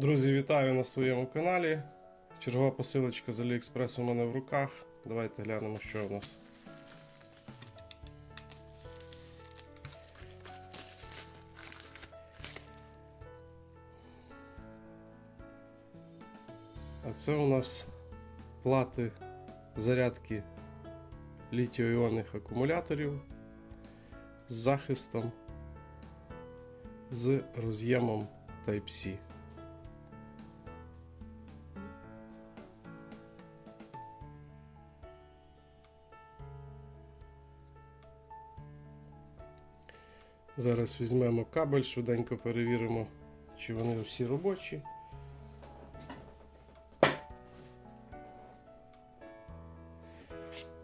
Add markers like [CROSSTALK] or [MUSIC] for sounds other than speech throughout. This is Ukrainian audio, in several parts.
Друзі, вітаю на своєму каналі. Чергова посилочка з AliExpress у мене в руках. Давайте глянемо, що в нас. А це у нас плати зарядки літіо-іонних акумуляторів з захистом з роз'ємом Type-C. Зараз візьмемо кабель, швиденько перевіримо, чи вони всі робочі.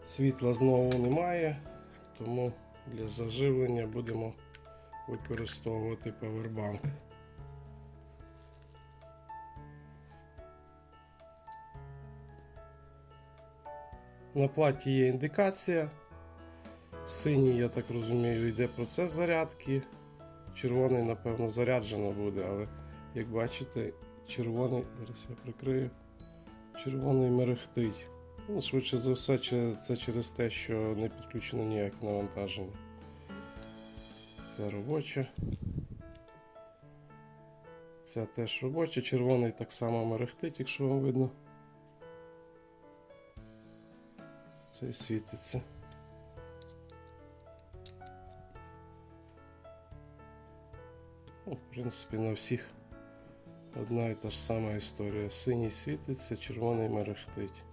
Світла знову немає, тому для заживлення будемо використовувати павербанк. На платі є індикація. Синій, я так розумію, йде процес зарядки. Червоний, напевно, заряджено буде, але як бачите, червоний, зараз я прикрию, червоний мерехтить. Ну, швидше за все, це через те, що не підключено ніяке навантаження. Це робоча. Ця теж робоча. Червоний так само мерехтить, якщо вам видно. Цей світиться. Ну, в принципі, на всіх одна і та ж сама історія. Синій світиться, червоний мерехтить.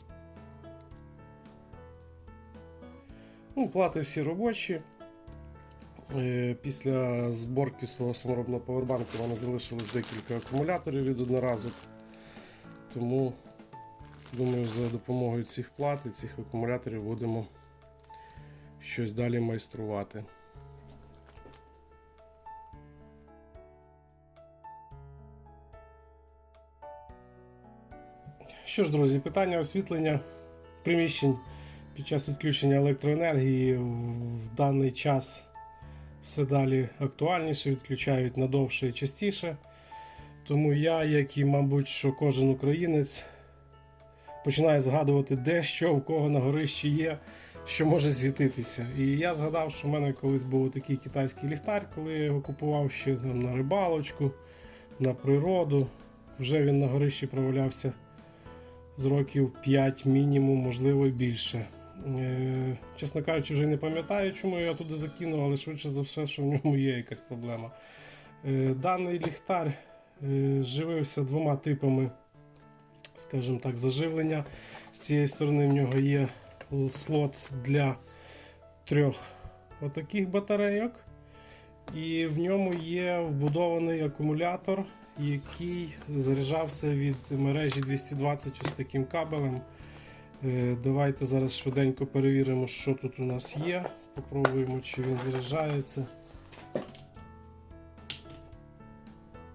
Ну, плати всі робочі. Е, Після зборки свого саморобного повербанку в мене залишилось декілька акумуляторів від одноразок. Тому, думаю, за допомогою цих плат і цих акумуляторів будемо щось далі майструвати. Що ж, друзі, питання освітлення приміщень під час відключення електроенергії в даний час все далі актуальніше, відключають надовше і частіше. Тому я, як і, мабуть, що кожен українець, починаю згадувати, де що в кого на горищі є, що може світитися. І я згадав, що в мене колись був такий китайський ліхтар, коли я його купував ще там, на рибалочку, на природу. Вже він на горищі провалявся з років 5 мінімум, можливо і більше. Е, Чесно кажучи, вже не пам'ятаю, чому я туди закинув, але швидше за все, що в ньому є якась проблема. Е, Даний ліхтар е, живився двома типами, скажімо так, заживлення. З цієї сторони в нього є слот для трьох отаких батарейок. І в ньому є вбудований акумулятор, який заряджався від мережі 220 ось таким кабелем. Е, Давайте зараз швиденько перевіримо, що тут у нас є. Попробуємо, чи він заряджається.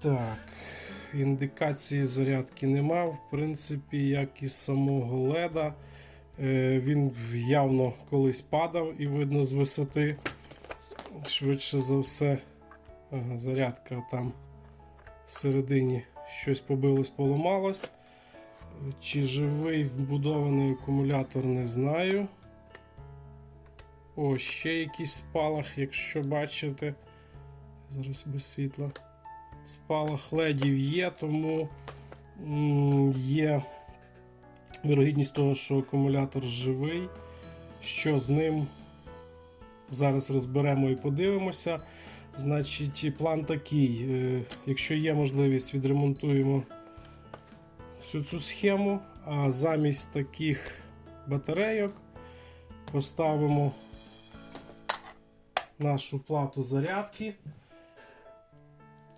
Так, індикації зарядки нема. В принципі, як і самого леда. Е, Він явно колись падав і видно з висоти. Швидше за все, ага, зарядка там всередині щось побилось, поламалось. Чи живий вбудований акумулятор, не знаю. О, ще якийсь спалах, якщо бачите. Зараз без світла. Спалах ледів є, тому є вірогідність того, що акумулятор живий. Що з ним зараз розберемо і подивимося. Значить, план такий. е, Якщо є можливість, відремонтуємо всю цю схему, а замість таких батарейок поставимо нашу плату зарядки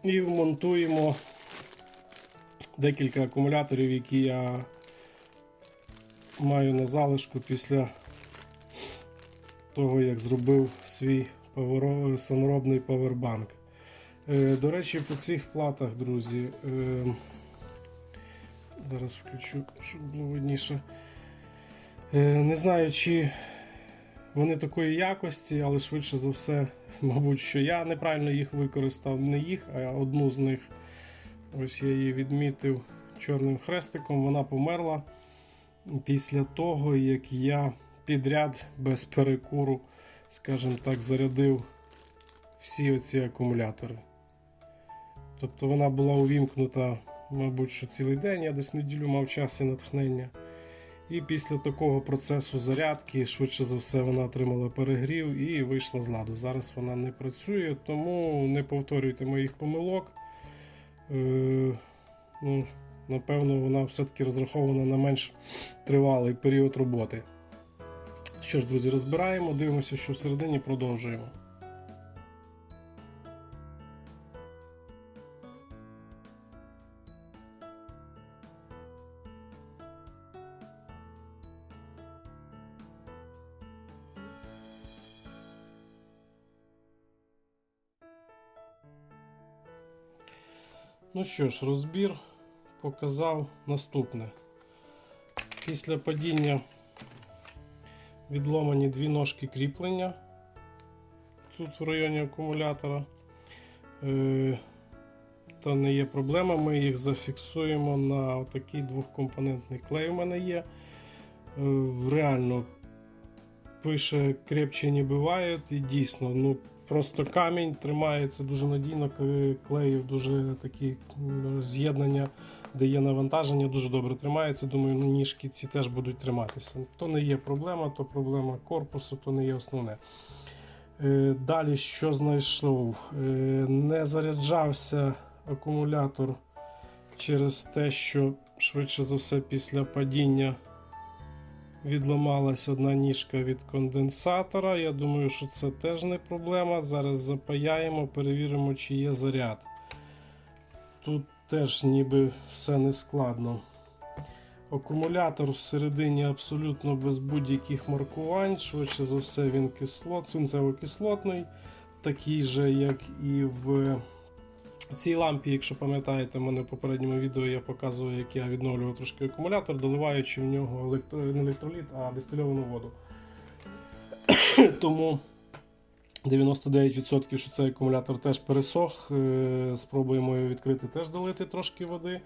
і вмонтуємо декілька акумуляторів, які я маю на залишку після того, як зробив свій саморобний павербанк. Е, До речі, по цих платах, друзі, е, зараз включу, щоб було видніше. Е, Не знаю, чи вони такої якості, але швидше за все, [LAUGHS] мабуть, що я неправильно їх використав, не їх, а одну з них. Ось я її відмітив чорним хрестиком. Вона померла після того, як я підряд без перекуру, скажімо так, зарядив всі оці акумулятори. Тобто вона була увімкнута, мабуть, що цілий день, я десь неділю мав час і натхнення. І після такого процесу зарядки, швидше за все, вона отримала перегрів і вийшла з ладу. Зараз вона не працює, тому не повторюйте моїх помилок. Е, ну, напевно, вона все-таки розрахована на менш тривалий період роботи. Що ж, друзі, розбираємо, дивимося, що всередині продовжуємо. Ну що ж, розбір показав наступне. Після падіння відломані дві ножки кріплення тут в районі акумулятора. Е, Та не є проблема, ми їх зафіксуємо на такий двохкомпонентний клей у мене є. Е, Реально пише крепче не буває, і дійсно, ну просто камінь тримається дуже надійно, клеїв дуже такі з'єднання, де є навантаження, дуже добре тримається. Думаю, ну, ніжки ці теж будуть триматися. То не є проблема, то проблема корпусу, то не є основне. Е, Далі, що знайшов? Е, Не заряджався акумулятор через те, що швидше за все після падіння відламалась одна ніжка від конденсатора. Я думаю, що це теж не проблема. Зараз запаяємо, перевіримо, чи є заряд. Тут теж ніби все не складно. Акумулятор всередині абсолютно без будь-яких маркувань. Швидше за все, він кислот, свинцево-кислотний, такий же, як і в цій лампі, якщо пам'ятаєте, в мене в попередньому відео я показував, як я відновлював трошки акумулятор, доливаючи в нього електро... не електроліт, а дистильовану воду. [COUGHS] Тому 99% що цей акумулятор теж пересох. Е, Спробуємо його відкрити, теж долити трошки води.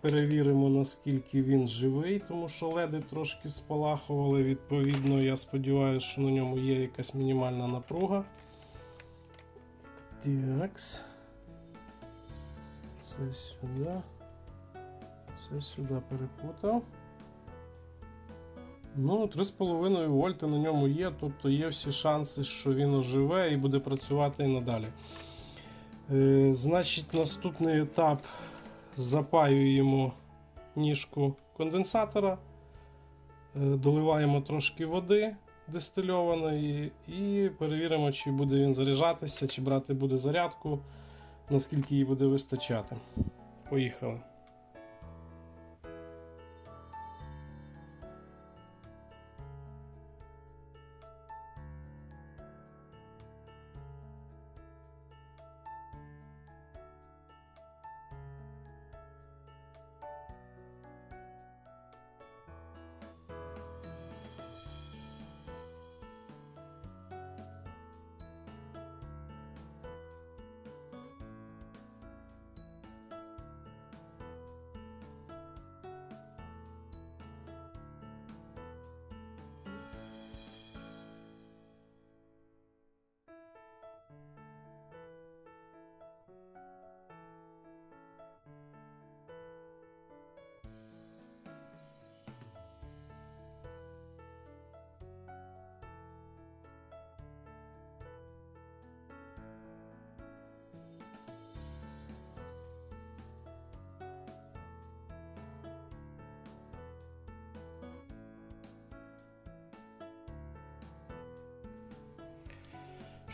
Перевіримо, наскільки він живий, тому що леди трошки спалахували. Відповідно, я сподіваюся, що на ньому є якась мінімальна напруга. Такс. Це сюди. Це сюди перепутав. Ну, 3,5 вольти на ньому є, тобто є всі шанси, що він оживе і буде працювати і надалі. Е, значить, наступний етап запаюємо ніжку конденсатора, е, доливаємо трошки води дистильованої і перевіримо, чи буде він заряджатися, чи брати буде зарядку, наскільки їй буде вистачати. Поїхали.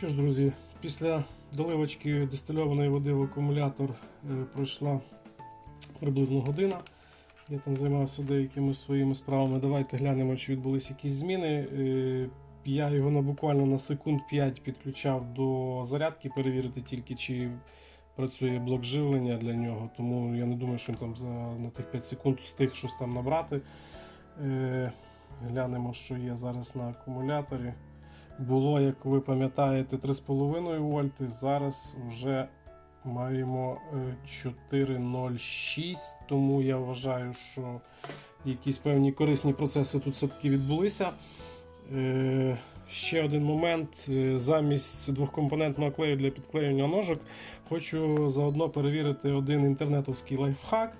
Що ж, друзі, після доливочки дистильованої води в акумулятор е, пройшла приблизно година. Я там займався деякими своїми справами. Давайте глянемо, чи відбулись якісь зміни. Е, Я його на буквально на секунд 5 підключав до зарядки, перевірити тільки, чи працює блок живлення для нього. Тому я не думаю, що він там за на тих 5 секунд встиг щось там набрати. Е, Глянемо, що є зараз на акумуляторі. Було, як ви пам'ятаєте, 3,5 вольти, зараз вже маємо е, 4.06, тому я вважаю, що якісь певні корисні процеси тут все-таки відбулися. Е, Ще один момент. Е, Замість двохкомпонентного клею для підклеювання ножок хочу заодно перевірити один інтернетовський лайфхак.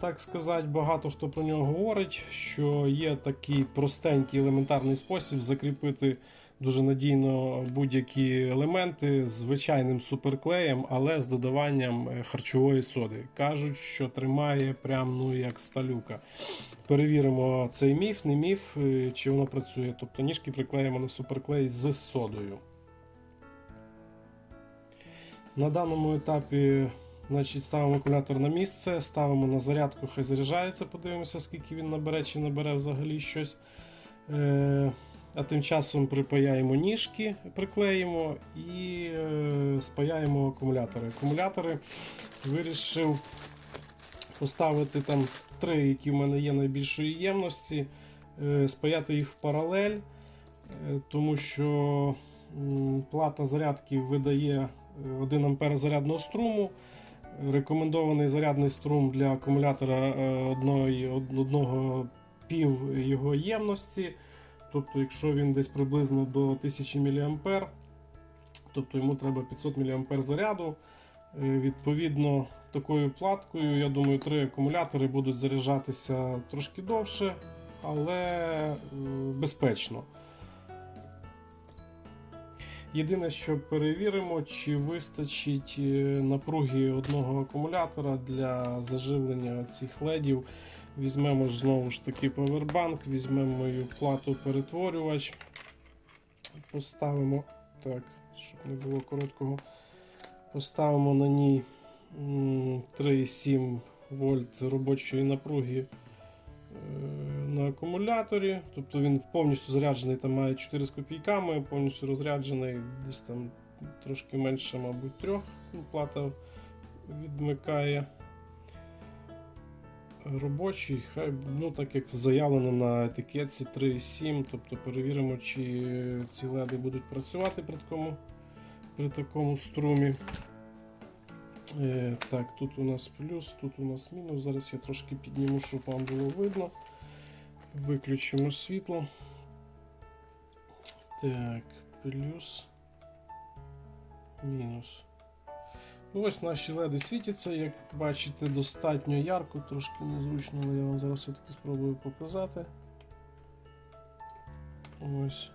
Так сказати, багато хто про нього говорить, що є такий простенький елементарний спосіб закріпити дуже надійно будь-які елементи з звичайним суперклеєм, але з додаванням е, харчової соди. Кажуть, що тримає прям ну як сталюка. Перевіримо цей міф, не міф, е, чи воно працює. Тобто ніжки приклеїмо на суперклей з содою. На даному етапі значить, ставимо акумулятор на місце, ставимо на зарядку, хай заряджається, подивимося, скільки він набере, чи набере взагалі щось. Е, а тим часом припаяємо ніжки, приклеїмо і е, спаяємо акумулятори. Акумулятори вирішив поставити там три, які в мене є найбільшої ємності, е, спаяти їх в паралель, е, тому що плата зарядки видає е, 1 ампер зарядного струму. Рекомендований зарядний струм для акумулятора е, одної, од- одного пів його ємності. Тобто, якщо він десь приблизно до 1000 мА, тобто йому треба 500 мА заряду. Е, Відповідно, такою платкою, я думаю, три акумулятори будуть заряджатися трошки довше, але е, безпечно. Єдине, що перевіримо, чи вистачить е, напруги одного акумулятора для заживлення цих ледів. Візьмемо знову ж таки повербанк, візьмемо мою плату перетворювач, поставимо так, щоб не було короткого. Поставимо на ній 3,7 вольт робочої напруги на акумуляторі. Тобто він повністю заряджений, там має 4 з копійками, повністю розряджений, десь там трошки менше, мабуть, 3 ну, плата відмикає. Робочий, хай ну так як заявлено на етикетці 3,7, тобто перевіримо, чи ці леди будуть працювати при такому, при такому струмі. Е, так, тут у нас плюс, тут у нас мінус. Зараз я трошки підніму, щоб вам було видно. Виключимо світло. Так, плюс. Мінус. Ну, ось наші леди світяться, як бачите, достатньо ярко, трошки незручно, але я вам зараз все-таки спробую показати. Ось.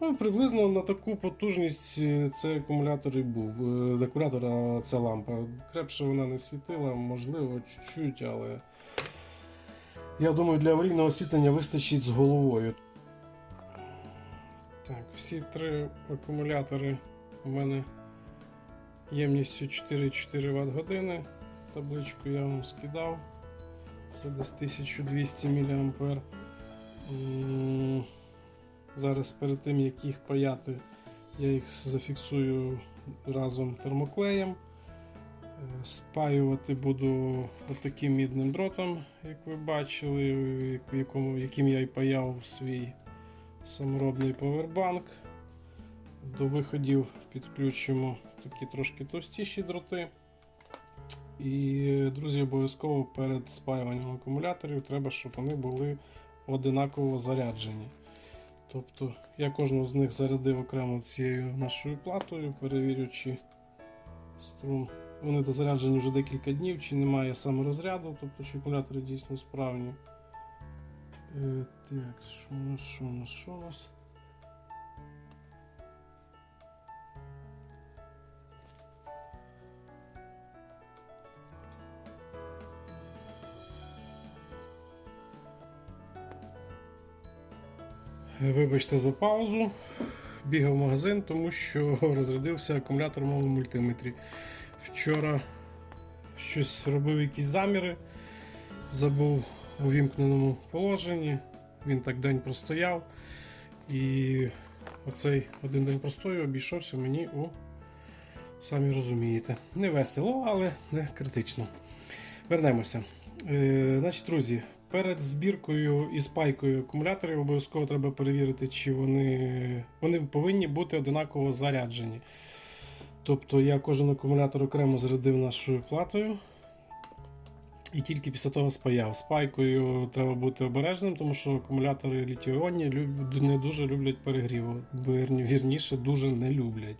Ну, приблизно на таку потужність е, цей акумулятор і був. Е, Не акумулятор, а ця лампа. Крепше вона не світила, можливо, чуть-чуть, але я думаю, для аварійного освітлення вистачить з головою. Так, всі три акумулятори у мене ємністю 4,4 Вт години. Табличку я вам скидав. Це десь 1200 мА. Зараз перед тим як їх паяти, я їх зафіксую разом термоклеєм. Е, Спаювати буду отаким мідним дротом, як ви бачили, яким я і паяв свій саморобний повербанк. До виходів підключимо такі трошки товстіші дроти. І, друзі, обов'язково перед спаюванням акумуляторів треба, щоб вони були одинаково заряджені. Тобто я кожного з них зарядив окремо цією нашою платою, перевірюючи струм. Вони дозаряджені вже декілька днів, чи немає саморозряду, тобто чи акумулятори дійсно справні. Е, так, що у нас, що у нас, що у нас? Вибачте за паузу. Бігав в магазин, тому що [LAUGHS] розрядився акумулятор в моєму мультиметрі. Вчора щось робив якісь заміри, забув у вімкненому положенні. Він так день простояв. І оцей один день простою обійшовся мені у, самі розумієте, не весело, але не критично. Вернемося. Е, значить, друзі, перед збіркою і спайкою акумуляторів обов'язково треба перевірити, чи вони, вони повинні бути одинаково заряджені. Тобто я кожен акумулятор окремо зарядив нашою платою. І тільки після того спаяв. З пайкою треба бути обережним, тому що акумулятори літіонні не дуже люблять перегріву. Вірніше, дуже не люблять.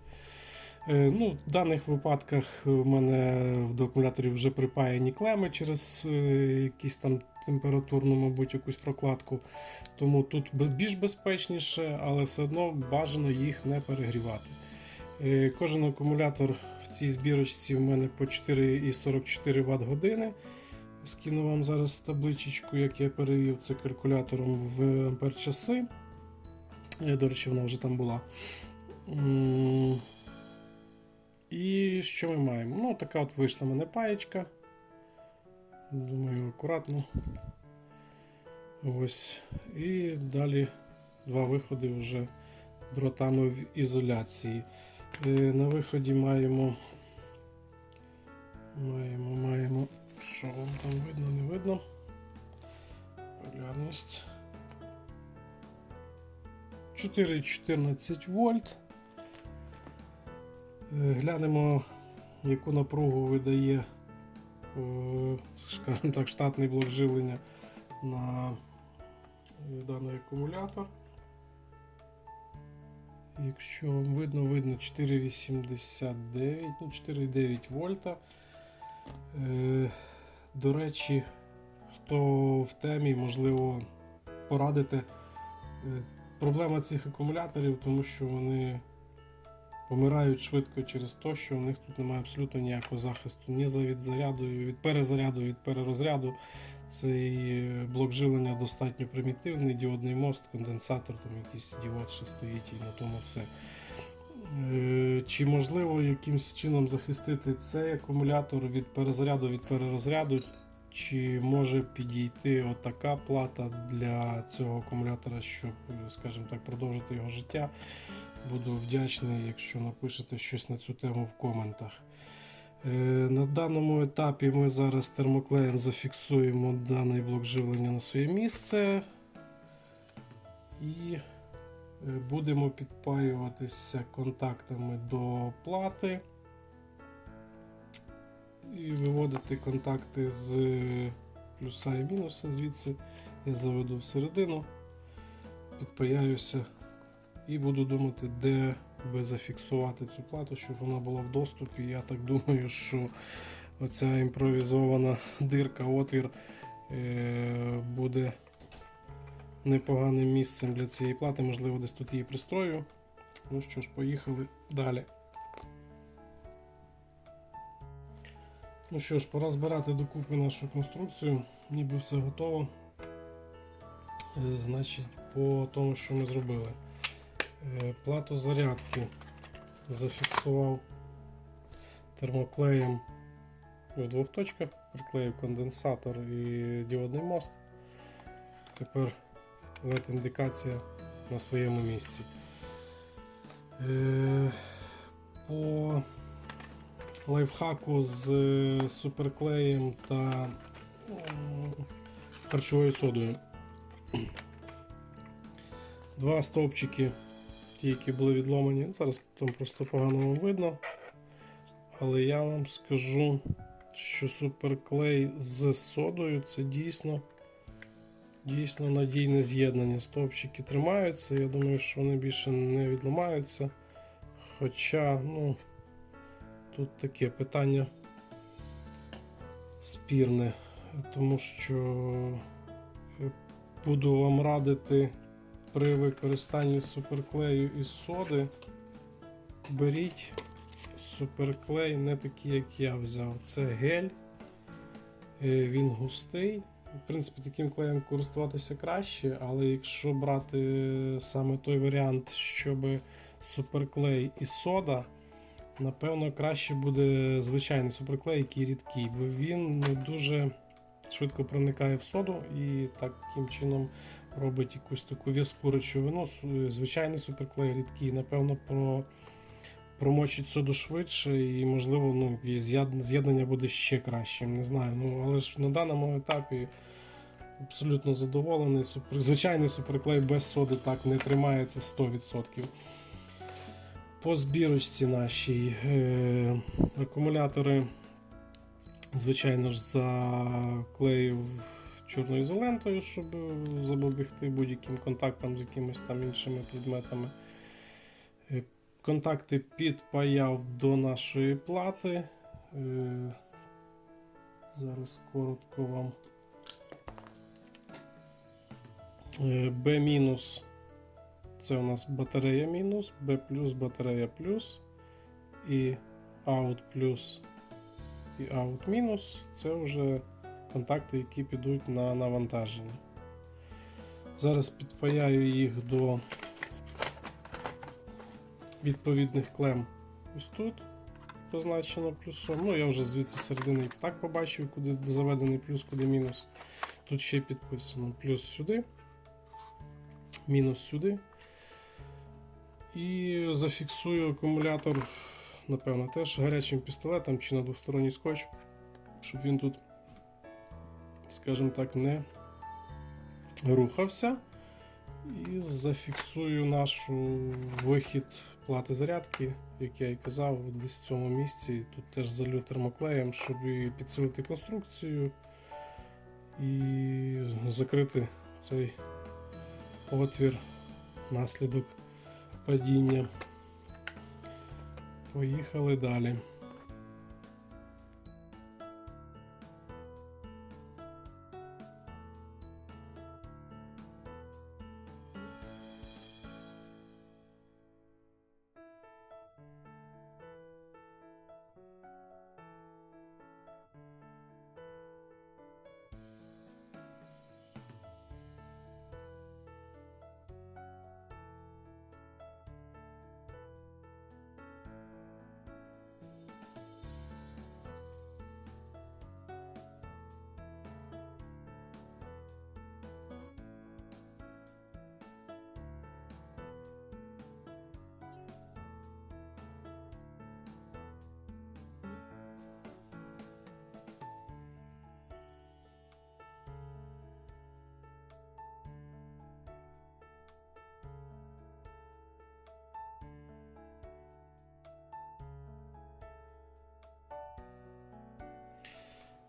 Е, Ну, в даних випадках у мене до акумуляторів вже припаяні клеми через е, якісь там температурну, мабуть, якусь прокладку. Тому тут більш безпечніше, але все одно бажано їх не перегрівати. Е, Кожен акумулятор в цій збірочці в мене по 4,44 Вт години. Скину вам зараз табличечку, як я перевів це калькулятором в ампер часи. До речі, вона вже там була. І що ми маємо? Ну, така от вийшла мене паєчка. Думаю, акуратно. Ось. І далі два виходи вже дротами в ізоляції. Е, На виході маємо. Маємо, маємо. Що вам там видно, не видно? Полярність. 4,14 вольт. Е, Глянемо, яку напругу видає, е, скажімо так, штатний блок живлення на е, даний акумулятор. Якщо вам видно, видно 4,89, ну 4,9 вольта. До речі, хто в темі, можливо, порадити. Е, Проблема цих акумуляторів, тому що вони помирають швидко через те, що у них тут немає абсолютно ніякого захисту ні за від заряду, від перезаряду, від перерозряду. Цей е, блок живлення достатньо примітивний, діодний мост, конденсатор, там якийсь діод ще стоїть і на тому все. Е, Чи можливо якимось чином захистити цей акумулятор від перезаряду, від перерозряду? Чи може підійти отака плата для цього акумулятора, щоб, скажімо так, продовжити його життя? Буду вдячний, якщо напишете щось на цю тему в коментах. Е, На даному етапі ми зараз термоклеєм зафіксуємо даний блок живлення на своє місце і е, будемо підпаюватися контактами до плати і виводити контакти з плюса і мінуса звідси. Я заведу всередину, підпаяюся і буду думати, де би зафіксувати цю плату, щоб вона була в доступі. Я так думаю, що оця імпровізована дирка, отвір е, буде непоганим місцем для цієї плати. Можливо, десь тут її пристрою. Ну що ж, поїхали далі. Ну що ж, пора збирати докупи нашу конструкцію, ніби все готово. Е, Значить, по тому, що ми зробили. Е, Плату зарядки зафіксував термоклеєм в двох точках, приклеїв конденсатор і діодний мост. Тепер LED індикація на своєму місці. Е, По лайфхаку з е, суперклеєм та харчовою содою. [CLEARS THROAT] Два стовпчики, ті, які були відломані. Зараз там просто погано вам видно. Але я вам скажу, що суперклей з содою це дійсно, дійсно надійне з'єднання. Стовпчики тримаються. Я думаю, що вони більше не відламаються. Хоча, ну, тут таке питання спірне, тому що е, буду вам радити при використанні суперклею і соди. Беріть суперклей не такий, як я взяв. Це гель, Е, він густий. В принципі, таким клеєм користуватися краще, але якщо брати саме той варіант, щоб суперклей і сода, напевно, краще буде звичайний суперклей, який рідкий, бо він не дуже швидко проникає в соду і таким чином робить якусь таку в'язку речовину. Звичайний суперклей рідкий, напевно, про. Промочить соду швидше і, можливо, ну, і з'єднання буде ще кращим. Не знаю. Ну, але ж на даному етапі абсолютно задоволений. Звичайний суперклей без соди так не тримається 100%. По збірочці нашій е, акумулятори, звичайно ж, заклеїв чорною ізолентою, щоб запобігти будь-яким контактам з якимись там іншими предметами. Е, Контакти підпаяв до нашої плати. Е, Зараз коротко вам. Е, B мінус це у нас батарея мінус, B плюс батарея плюс і out плюс і out мінус це вже контакти, які підуть на навантаження. Зараз підпаяю їх до відповідних клем ось тут позначено плюсом. Ну, я вже звідси середини так побачив, куди заведений плюс, куди мінус. Тут ще підписано плюс сюди, мінус сюди. І зафіксую акумулятор, напевно, теж гарячим пістолетом чи на двосторонній скотч, щоб він тут, скажімо так, не рухався. І зафіксую нашу вихід плати зарядки, як я і казав, десь в цьому місці. Тут теж залю термоклеєм, щоб підсилити конструкцію і закрити цей отвір наслідок падіння. Поїхали далі.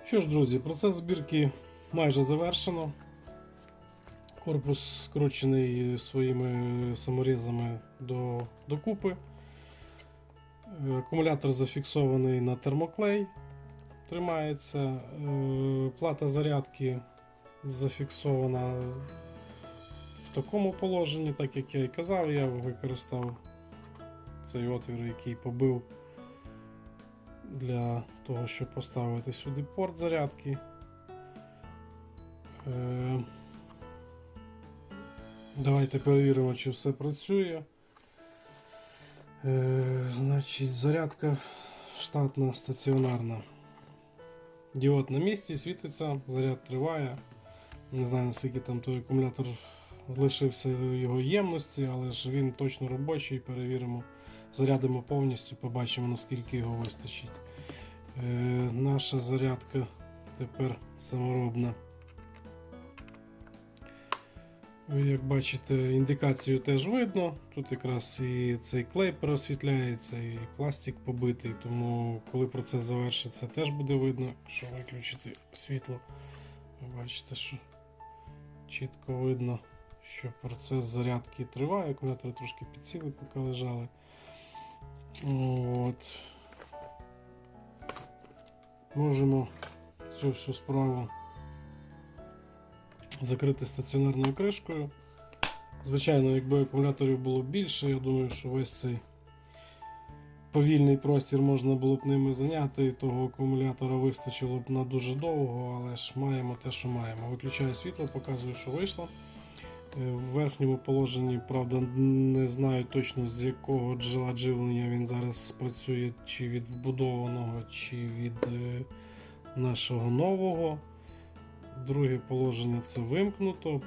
Що ж, друзі, процес збірки майже завершено. Корпус скручений своїми саморізами до, докупи. Е, Акумулятор зафіксований на термоклей, тримається. Е, Плата зарядки зафіксована в такому положенні, так як я і казав, я використав цей отвір, який побив для того, щоб поставити сюди порт зарядки. Е, Давайте перевіримо, чи все працює. Е, Значить, зарядка штатна стаціонарна. Діод на місці, світиться, заряд триває. Не знаю, наскільки там той акумулятор лишився його ємності, але ж він точно робочий. Перевіримо, зарядимо повністю, побачимо, наскільки його вистачить. Е, наша зарядка тепер саморобна. Як бачите, індикацію теж видно. Тут якраз і цей клей просвітляється, і пластик побитий, тому коли процес завершиться, теж буде видно, якщо виключити світло. Ви бачите, що чітко видно, що процес зарядки триває. Акумулятори трошки підсіли, поки лежали. От. Можемо цю всю справу закрити стаціонарною кришкою. Звичайно, якби акумуляторів було більше, я думаю, що весь цей повільний простір можна було б ними зайняти. Того акумулятора вистачило б на дуже довго, але ж маємо те, що маємо. Виключаю світло, показую, що вийшло. Е, В верхньому положенні, правда, не знаю точно з якого джерела живлення він зараз працює, чи від вбудованого, чи від е, нашого нового. Друге положення це вимкнуто.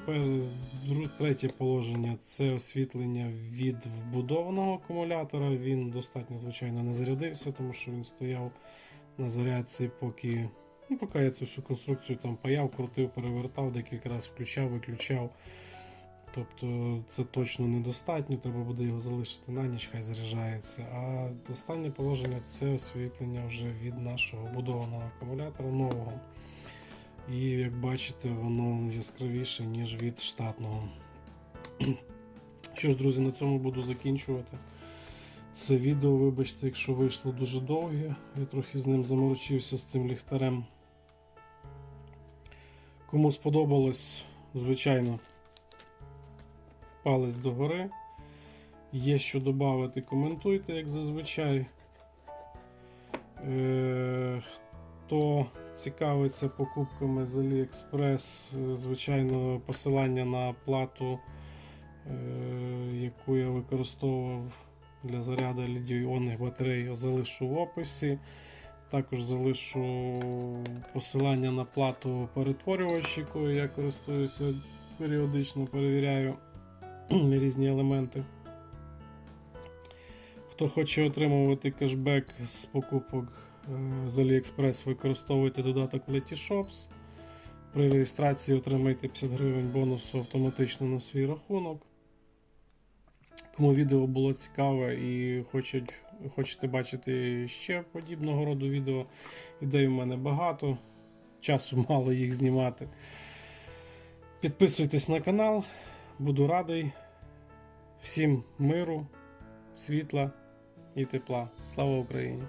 Третє положення це освітлення від вбудованого акумулятора. Він достатньо, звичайно, не зарядився, тому що він стояв на зарядці, поки, ну, поки я цю всю конструкцію там паяв, крутив, перевертав, декілька разів включав, виключав. Тобто це точно недостатньо, треба буде його залишити на ніч, хай заряджається. А останнє положення це освітлення вже від нашого будованого акумулятора нового. І як бачите, воно яскравіше, ніж від штатного. Що ж, друзі, на цьому буду закінчувати. Це відео, вибачте, якщо вийшло дуже довге. Я трохи з ним заморочився з цим ліхтарем. Кому сподобалось, звичайно, палець догори. Є що додати, коментуйте, як зазвичай. Е, хто цікавиться покупками з AliExpress, звичайно, посилання на плату, е, яку я використовував для заряду лідій-іонних батарей, залишу в описі. Також залишу посилання на плату перетворювач, якою я користуюся періодично, перевіряю [CLEARS THROAT] різні елементи. Хто хоче отримувати кешбек з покупок е, з AliExpress, використовуйте додаток Letyshops. При реєстрації отримайте 50 гривень бонусу автоматично на свій рахунок. Кому відео було цікаве і хочуть, хочете бачити ще подібного роду відео, ідей у мене багато, часу [LAUGHS] мало їх знімати. Підписуйтесь на канал, буду радий. Всім миру, світла і тепла. Слава Україні!